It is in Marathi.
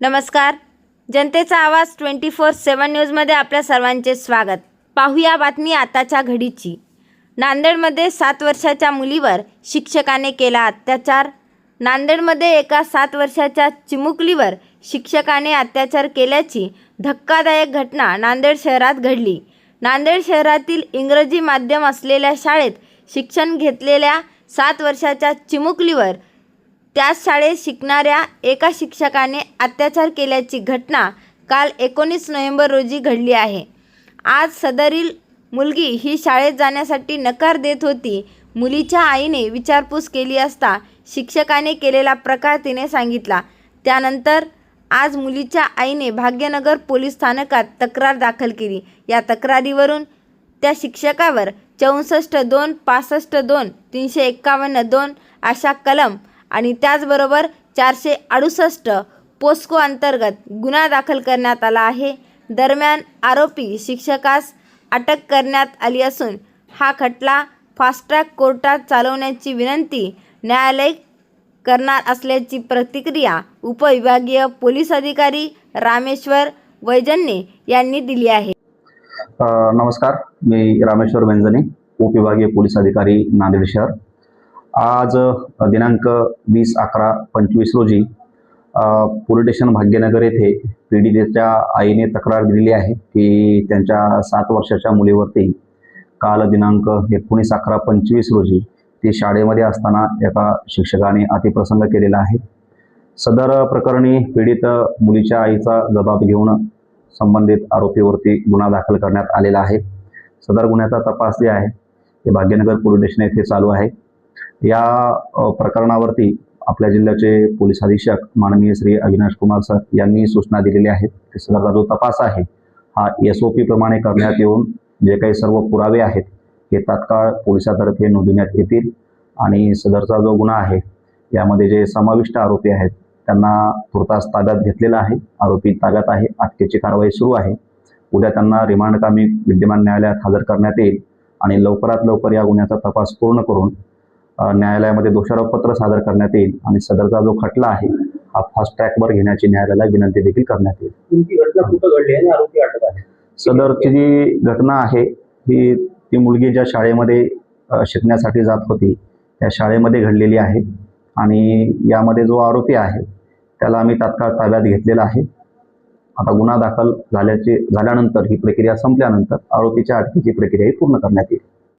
नमस्कार. जनतेचा आवाज ट्वेंटी फोर सेवन न्यूजमध्ये आपल्या सर्वांचे स्वागत. पाहूया बातमी आताच्या घडीची. नांदेडमध्ये सात वर्षाच्या मुलीवर शिक्षकाने केला अत्याचार. नांदेडमध्ये एका सात वर्षाच्या चिमुकलीवर शिक्षकाने अत्याचार केल्याची धक्कादायक घटना नांदेड शहरात घडली. नांदेड शहरातील इंग्रजी माध्यम असलेल्या शाळेत शिक्षण घेतलेल्या सात वर्षाच्या चिमुकलीवर त्याच शाळेत शिकणाऱ्या एका शिक्षकाने अत्याचार केल्याची घटना काल एकोणीस नोव्हेंबर रोजी घडली आहे. आज सदरील मुलगी ही शाळेत जाण्यासाठी नकार देत होती. मुलीच्या आईने विचारपूस केली असता शिक्षकाने केलेला प्रकार तिने सांगितला. त्यानंतर आज मुलीच्या आईने भाग्यनगर पोलीस स्थानकात तक्रार दाखल केली. या तक्रारीवरून त्या शिक्षकावर चौसष्ट दोन पासष्ट दोन तीनशे एक्कावन्न दोन अशा कलम आणि त्याचबरोबर चारशे अडुसष्ट पोस्को अंतर्गत गुन्हा दाखल करण्यात आला आहे. दरम्यान आरोपी शिक्षकास अटक करण्यात आली असून हा खटला फास्ट ट्रॅक कोर्टात चालवण्याची विनंती न्यायालय करणार असल्याची प्रतिक्रिया उपविभागीय पोलीस अधिकारी रामेश्वर वैजन्ने यांनी दिली आहे. नमस्कार. मी रामेश्वर बेंजने उपविभागीय पोलीस अधिकारी नांदेड शहर. आज दिनांक वीस अकरा पंचवीस रोजी पोलीस स्टेशन भाग्यनगर येथे पीडितेच्या आईने तक्रार दिलेली आहे की त्यांच्या सात वर्षाच्या मुलीवरती काल दिनांक एकोणीस अकरा पंचवीस रोजी ती शाळेमध्ये असताना एका शिक्षकाने अतिप्रसंग केलेला आहे. सदर प्रकरणी पीडित मुलीच्या आईचा जबाब घेऊन संबंधित आरोपीवरती गुन्हा दाखल करण्यात आलेला आहे. सदर गुन्ह्याचा तपास जे आहे ते भाग्यनगर पोलीस स्टेशन येथे चालू आहे. या प्रकरणावरती आपल्या जिल्ह्याचे पोलीस अधीक्षक माननीय श्री अविनाश कुमार सर यांनी सूचना दिलेल्या आहेत की सगळा जो तपास आहे हा एस ओ पी प्रमाणे करण्यात येऊन जे काही सर्व पुरावे आहेत हे तात्काळ पोलिसातर्फे नोंदवण्यात येतील. आणि सदरचा जो गुन्हा आहे यामध्ये जे समाविष्ट आरोपी आहेत त्यांना तुर्तास ताब्यात घेतलेला आहे. आरोपी ताब्यात आहे अटकेची कारवाई सुरू आहे. उद्या त्यांना रिमांड कामी विद्यमान न्यायालयात हजर करण्यात येईल. आणि लवकरात लवकर या गुन्ह्याचा तपास पूर्ण करून न्यायालयामध्ये दोषारोपपत्र सादर करण्यात येईल आणि सदरचा जो खटला आहे हा फास्ट ट्रॅकवर घेण्याची न्यायालयाला विनंती देखील करण्यात येईल. सदरची जी घटना आहे ही ती मुलगी ज्या शाळेमध्ये शिकण्यासाठी जात होती त्या शाळेमध्ये घडलेली आहे आणि यामध्ये जो आरोपी आहे त्याला आम्ही तात्काळ ताब्यात घेतलेला आहे. आता गुन्हा दाखल झाल्याची झाल्यानंतर ही प्रक्रिया संपल्यानंतर आरोपीच्या अटकेची प्रक्रिया ही पूर्ण करण्यात येईल.